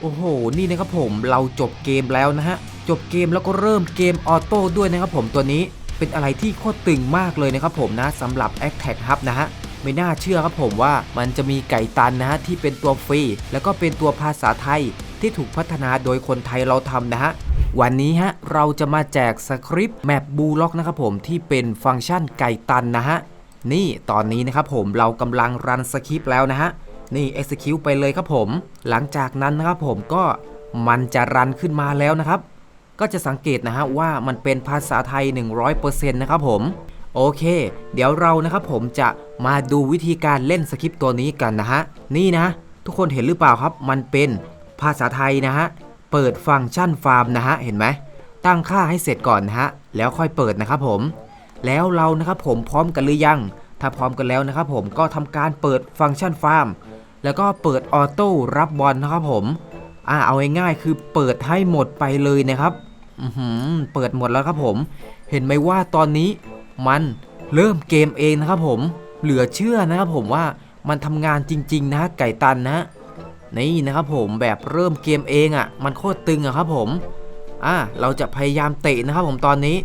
โอ้โห นี่นะครับผมเราจบเกมแล้วนะฮะ จบเกมแล้วก็เริ่มเกมออโต้ด้วยนะครับผมตัวนี้เป็นอะไรที่โคตรตึงมากเลยนะครับผมนะสำหรับ a c t a c Hub นะฮะ ไม่น่าเชื่อครับผมว่ามันจะมีไก่ตันนะฮะที่เป็นตัวฟรี แล้วก็เป็นตัวภาษาไทยที่ถูกพัฒนาโดยคนไทยเราทำนะฮะ วันนี้ฮะเราจะมาแจกสคริปต์แมปบูล็อกนะครับผมที่เป็นฟังก์ชันไก่ตันนะฮะ นี่ตอนนี้นะครับผมเรากำลังรันสคริปต์แล้วนะฮะ นี่ execute ไปเลยครับผม หลังจากนั้นนะครับผมก็มันจะรันขึ้นมาแล้วนะครับ ก็จะสังเกตนะฮะว่ามันเป็นภาษาไทย 100%นะครับผม โอเค เดี๋ยวเรานะครับผมจะมาดูวิธีการเล่นสคริปต์ตัวนี้กันนะฮะ นี่นะ ทุกคนเห็นหรือเปล่าครับ มันเป็นภาษาไทยนะฮะ เปิดฟังก์ชันฟาร์มนะฮะ เห็นไหม ตั้งค่าให้เสร็จก่อนนะฮะ แล้วค่อยเปิดนะครับผม แล้วเรานะครับผมพร้อมกันหรือยัง ถ้าพร้อมกันแล้วนะครับผมก็ทำการเปิดฟังก์ชันฟาร์ม แล้วก็เปิดออโต้รับบอลนะครับผมอ่าเอาง่ายๆคือเปิดให้หมดไปเลยนะครับอือหือเปิดหมดแล้วครับผม เห็นไหมว่าตอนนี้มันเริ่มเกมเองนะครับผม เหลือเชื่อนะครับผมว่ามันทำงานจริง ๆ นะไก่ตันนะนี่นะครับผมแบบเริ่มเกมเองอะ่ะ มันโคตรตึงอะครับผมอ่าเราจะพยายามเตะนะครับผมตอนนี้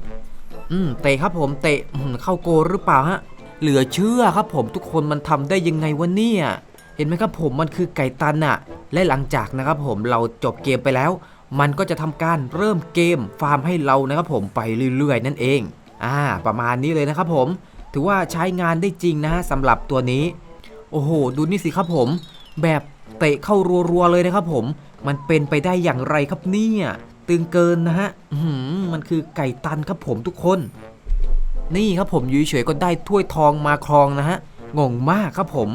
อืมเตะครับผมเตะเข้าโกหรือเปล่าฮะเหลือเชื่อครับผมทุกคนมันทำได้ยังไงวะเนี่ย เห็นไหมครับผมมันคือไก่ตันอะและหลังจากนะครับผมเราจบเกมไปแล้ว มันก็จะทำการเริ่มเกมฟาร์มให้เรานะครับผมไปเรื่อยๆ นั่นเองอ่าประมาณนี้เลยนะครับผมถือว่าใช้งานได้จริงนะฮะสำหรับตัวนี้ โอ้โห ดูนี่สิครับผม แบบเตะเข้ารัวๆเลยนะครับผม มันเป็นไปได้อย่างไรครับเนี่ยตึงเกินนะฮะมันคือไก่ตันครับผมทุกคน นี่ครับผมอยูเฉยก็ได้ถ้วยทองมาครองนะฮะงงมากครับผม